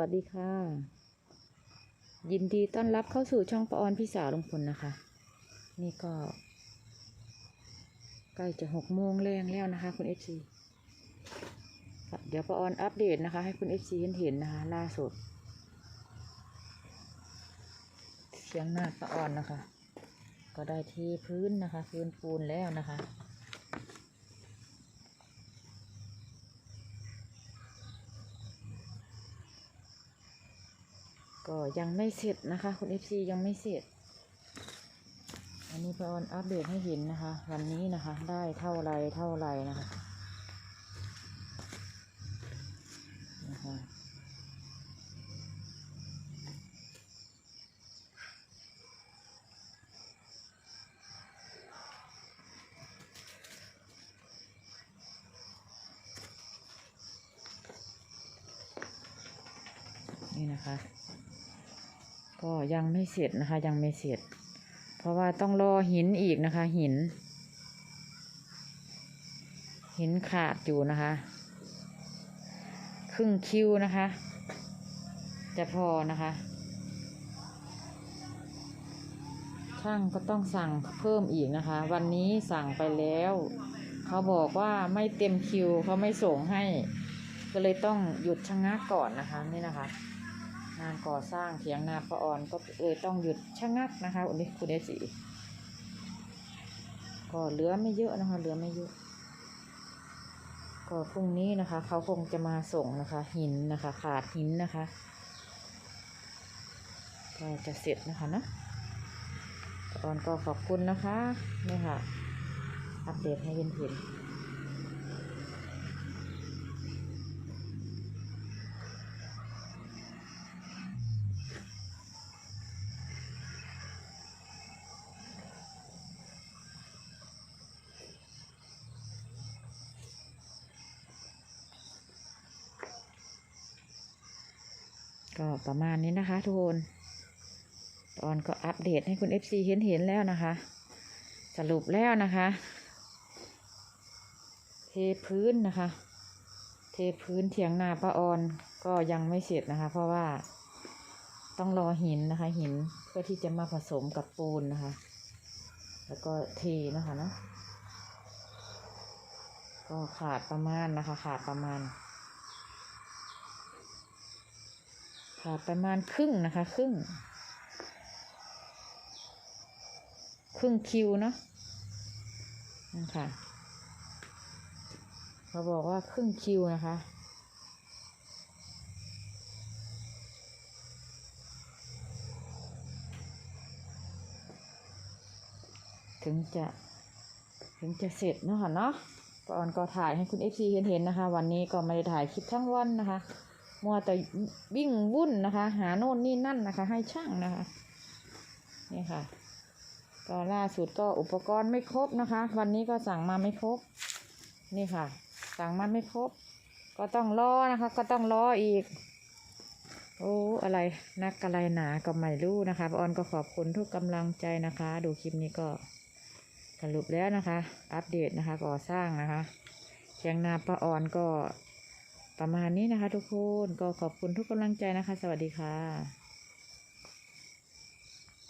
วัสดีค่ะ ยินดีต้อนรับเข้าสู่ช่องปาออนพี่สาวลุงพลนะคะ นี่ก็ใกล้จะหกโมงแรงแล้วนะคะ คุณเอฟซีเดี๋ยวปาออนอัปเดตนะคะ ให้คุณเอฟซีเห็นเห็นนะคะ ล่าสุดเสียงหน้าปาออนนะคะ ก็ได้ที่พื้นนะคะ พื้นปูนแล้วนะคะ ก็ยังไม่เสร็จนะคะ คุณ FC ยังไม่เสร็จ อันนี้พออนอัปเดตให้เห็นนะคะ วันนี้นะคะ ได้เท่าไรเท่าไรนะคะนะคะนี่นะคะ ก็ยังไม่เสร็จนะคะ ยังไม่เสร็จ เพราะว่าต้องรอหินอีกนะคะ หิน หินขาดอยู่นะคะ ครึ่งคิวนะคะ จะพอนะคะ ช่างก็ต้องสั่งเพิ่มอีกนะคะ วันนี้สั่งไปแล้ว เขาบอกว่าไม่เต็มคิวเขาไม่ส่งให้ ก็เลยต้องหยุดชะงักก่อนนะคะนี่นะคะ งานก่อสร้างเถียงนาปะออนก็เลยต้องหยุดชะงักนะคะวันนี้คุณเอสีก็เหลือไม่เยอะนะคะ เหลือไม่เยอะ ก็พรุ่งนี้นะคะ เขาคงจะมาส่งนะคะ หินนะคะ ขาดหินนะคะก็จะเสร็จนะคะนะปะออนก็ขอบคุณนะคะนี่ค่ะ อัปเดตให้เห็นเห็น ก็ประมาณนี้นะคะทุกคนตอนก็อัปเดตให้คุณ FC เห็นเห็นแล้วนะคะ สรุปแล้วนะคะ เทพื้นนะคะ เทพื้นเถียงนาป้าออนก็ยังไม่เสร็จนะคะ เพราะว่าต้องรอหินนะคะ หินเพื่อที่จะมาผสมกับปูนนะคะ แล้วก็เทนะคะเนาะก็ขาดประมาณนะคะ ขาดประมาณ ขาดประมาณครึ่งนะคะ ครึ่ง ครึ่งคิวเนาะนั่ค่ะเขาบอกว่าครึ่งคิวนะคะถึงจะถึงจะเสร็จเนาะค่ะเนาะก่อนก็ถ่ายให้คุณเอฟซีเห็นๆนะคะ วันนี้ก็ไม่ได้ถ่ายคลิปทั้งวันนะคะ มัวแต่วิ่งวุ่นนะคะ หาโน่นนี่นั่นนะคะ ให้ช่างนะคะ นี่ค่ะ ก็ล่าสุดก็อุปกรณ์ไม่ครบนะคะ วันนี้ก็สั่งมาไม่ครบ นี่ค่ะ สั่งมาไม่ครบ ก็ต้องรอนะคะ ก็ต้องรออีก โอ้อะไรนักอะไรหนาก็ไม่รู้นะคะออนก็ขอบคุณทุกกำลังใจนะคะ ดูคลิปนี้ก็สรุปแล้วนะคะ อัปเดตนะคะก่อสร้างนะคะเชียงนาป้าออนก็ ประมาณนี้นะคะทุกคน ก็ขอบคุณทุกกำลังใจนะคะ สวัสดีค่ะ